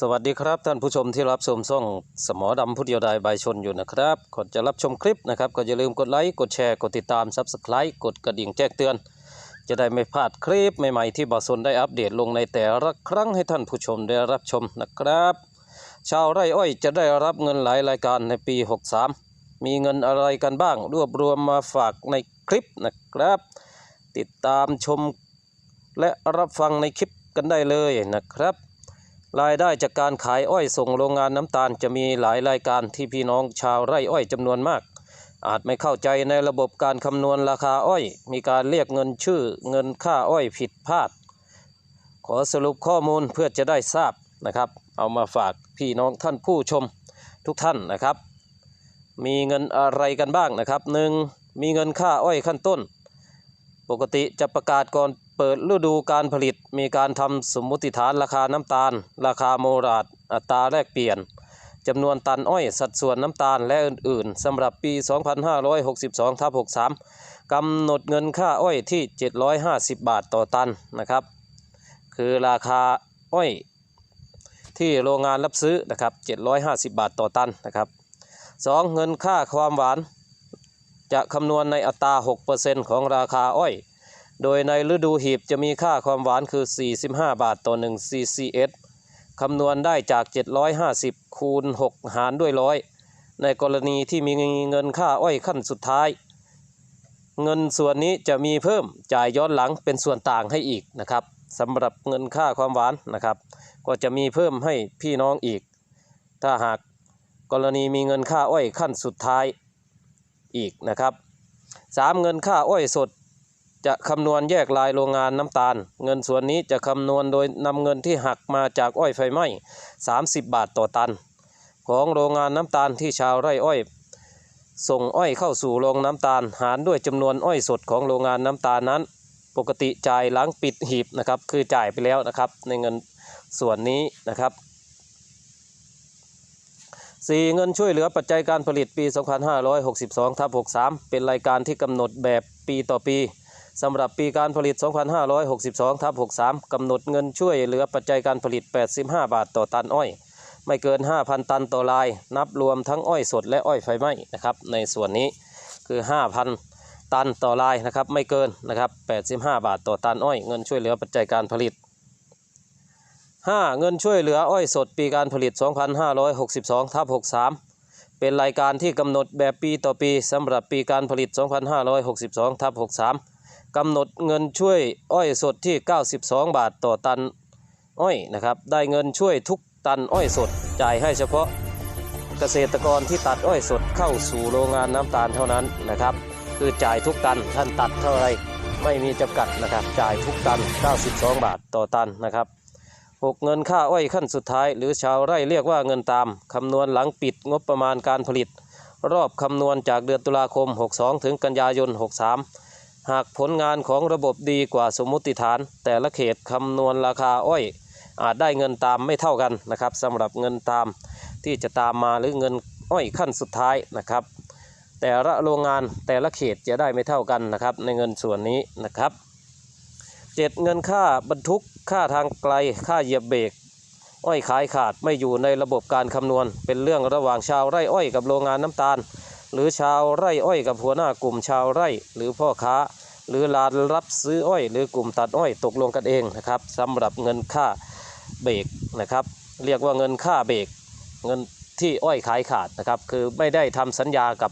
สวัสดีครับท่านผู้ชมที่รับชมช่องสมอดำผู้เดียวดายใบชนอยู่นะครับก่อนจะรับชมคลิปนะครับ ก็อย่าลืมกดไลค์กดแชร์กดติดตาม Subscribe กดกระดิ่งแจ้งเตือน จะได้ไม่พลาดคลิปใหม่ๆที่บอสนได้อัปเดตลงในแต่ละครั้งให้ท่านผู้ชมได้รับชมนะครับ ชาวไร่อ้อยจะได้รับเงินหลายรายการในปี 63 มีเงินอะไรกันบ้าง รวบรวมมาฝากในคลิปนะครับ ติดตามชมและรับฟังในคลิปกันได้เลยนะครับ รายได้จากการขายอ้อยส่งโรงงานน้ำตาลจะมีหลายรายการที่พี่น้องชาวไร่อ้อยจำนวนมาก อาจไม่เข้าใจในระบบการคำนวณราคาอ้อย มีการเรียกเงินชื่อเงินค่าอ้อยผิดพลาด ขอสรุปข้อมูลเพื่อจะได้ทราบนะครับ เอามาฝากพี่น้องท่านผู้ชมทุกท่านนะครับ มีเงินอะไรกันบ้างนะครับหนึ่งมีเงินค่าอ้อยขั้นต้น ปกติจะประกาศก่อน เปิดฤดูการผลิตมีการทำสมมติฐานราคาน้ำตาล ราคาโมราดอัตราแลกเปลี่ยนจำนวนตันอ้อยสัดส่วนน้ำตาลและอื่น ๆสำหรับปี 2562ทับ63กำหนดเงินค่าอ้อยที่ 750 บาทต่อตันนะครับ คือราคาอ้อยที่โรงงานรับซื้อนะครับ 750 บาทต่อตันนะครับ 2. เงินค่าความหวาน จะคำนวณในอัตรา 6%ของราคาอ้อย โดยในฤดูหีบจะมีค่าความหวานคือ 45 บาทต่อ 1 CCS คำนวณได้จาก 750 คูณ 6 หารด้วยร้อย ในกรณีที่มีเงินค่าอ้อยขั้นสุดท้าย เงินส่วนนี้จะมีเพิ่มจ่ายย้อนหลังเป็นส่วนต่างให้อีกนะครับสำหรับเงินค่าความหวานนะครับ ก็จะมีเพิ่มให้พี่น้องอีก ถ้าหากกรณีมีเงินค่าอ้อยขั้นสุดท้ายอีกนะครับสามเงินค่าอ้อยสด จะคำนวณแยกรายโรงงานน้ำตาล เงินส่วนนี้จะคำนวณโดยนำเงินที่หักมาจากอ้อยไฟไหม้ 30 บาทต่อตัน ของโรงงานน้ำตาลที่ชาวไร่อ้อย ส่งอ้อยเข้าสู่โรงน้ำตาล หารด้วยจำนวนอ้อยสดของโรงงานน้ำตาลนั้น ปกติจ่ายหลังปิดหีบนะครับ คือจ่ายไปแล้วนะครับ ในเงินส่วนนี้นะครับ 4. เงินช่วยเหลือปัจจัยการผลิตปี 2562ทับ63 เป็นรายการที่กำหนดแบบปีต่อปี สำหรับปีการผลิต 2562ทับ63 กำหนดเงินช่วยเหลือปัจจัยการผลิต 85 บาทต่อตันอ้อย ไม่เกิน 5,000 ตันต่อลาย นับรวมทั้งอ้อยสดและอ้อยไฟไหม้นะครับในส่วนนี้คือ 5,000 ตันต่อลายนะครับไม่เกินนะครับ 85 บาทต่อตันอ้อย เงินช่วยเหลือปัจจัยการผลิต 5. เงินช่วยเหลืออ้อยสดปีการผลิต 2562ทับ63เป็นรายการที่กำหนดแบบปีต่อปีสำหรับปีการผลิต 2562ทับ63 กำหนดเงินช่วยอ้อยสดที่ 92 บาทต่อตันอ้อยนะครับได้เงินช่วยทุกตันอ้อยสดจ่ายให้เฉพาะเกษตรกรที่ตัดอ้อยสดเข้าสู่โรงงานน้ำตาลเท่านั้นนะครับ คือจ่ายทุกตันท่านตัดเท่าไรไม่มีจำกัดนะครับจ่ายทุกตัน 92 บาทต่อตันนะครับ6เงินค่าอ้อยขั้นสุดท้าย หรือชาวไร่เรียกว่าเงินตามคำนวณหลังปิดงบประมาณการผลิต รอบคำนวณจากเดือนตุลาคม 62 ถึงกันยายน 63 หากผลงานของระบบดีกว่าสมมติฐาน แต่ละเขตคำนวณราคาอ้อย อาจได้เงินตามไม่เท่ากันนะครับสำหรับเงินตามที่จะตามมาหรือเงินอ้อยขั้นสุดท้ายนะครับ แต่ละโรงงานแต่ละเขตจะได้ไม่เท่ากันนะครับในเงินส่วนนี้นะครับเจ็ดเงินค่าบรรทุกค่าทางไกลค่าเหยียบเบรกอ้อยขายขาดไม่อยู่ในระบบการคำนวณ เป็นเรื่องระหว่างชาวไร่อ้อยกับโรงงานน้ำตาล หรือชาวไร่อ้อยกับหัวหน้ากลุ่มชาวไร่ หรือพ่อค้า หรือร้านรับซื้ออ้อย หรือกลุ่มตัดอ้อยตกลงกันเองนะครับสำหรับเงินค่าเบรกนะครับ เรียกว่าเงินค่าเบรกเงินที่อ้อยขายขาดนะครับ คือไม่ได้ทำสัญญากับ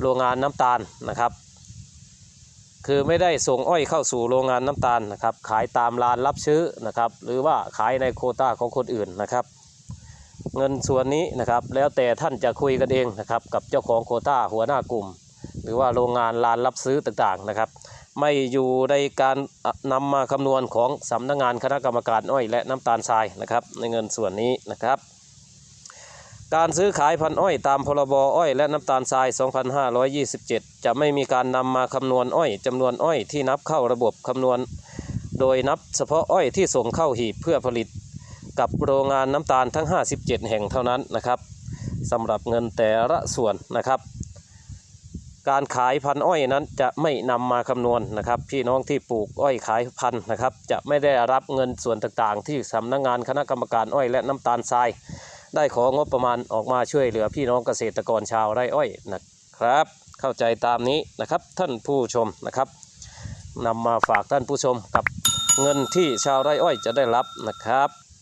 โรงงานน้ำตาลนะครับ คือไม่ได้ส่งอ้อยเข้าสู่โรงงานน้ำตาลนะครับ ขายตามร้านรับซื้อนะครับ หรือว่าขายในโคต้าของคนอื่นนะครับ เงินส่วนนี้นะครับ แล้วแต่ท่านจะคุยกันเองนะครับ กับเจ้าของโคต้าหัวหน้ากลุ่ม หรือว่าโรงงานร้านรับซื้อต่างๆนะครับ ไม่อยู่ในการนำมาคำนวณของสำนักงงานคณะกรรมการอ้อยและน้ำตาลทรายนะครับ ในเงินส่วนนี้นะครับ การซื้อขายพันอ้อยตามพรบอ้อยและน้ำตาลทราย 2527 จะไม่มีการนำมาคำนวณอ้อยจำนวนอ้อยที่นับเข้าระบบคำนวณ โดยนับเฉพาะอ้อยที่ส่งเข้าหีบเพื่อผลิต กับโรงงานน้ำตาลทั้ง 57 แห่งเท่านั้นนะครับสำหรับเงินแต่ละส่วนนะครับ การขายพันอ้อยนั้นจะไม่นำมาคำนวณนะครับ พี่น้องที่ปลูกอ้อยขายพันนะครับ จะไม่ได้รับเงินส่วนต่างๆ ที่สำนักงานคณะกรรมการอ้อยและน้ำตาลทราย ได้ของบประมาณออกมาช่วยเหลือพี่น้องเกษตรกรชาวไร่อ้อยนะครับ เข้าใจตามนี้นะครับท่านผู้ชมนะครับนำมาฝากท่านผู้ชมกับเงินที่ชาวไร่อ้อยจะได้รับนะครับ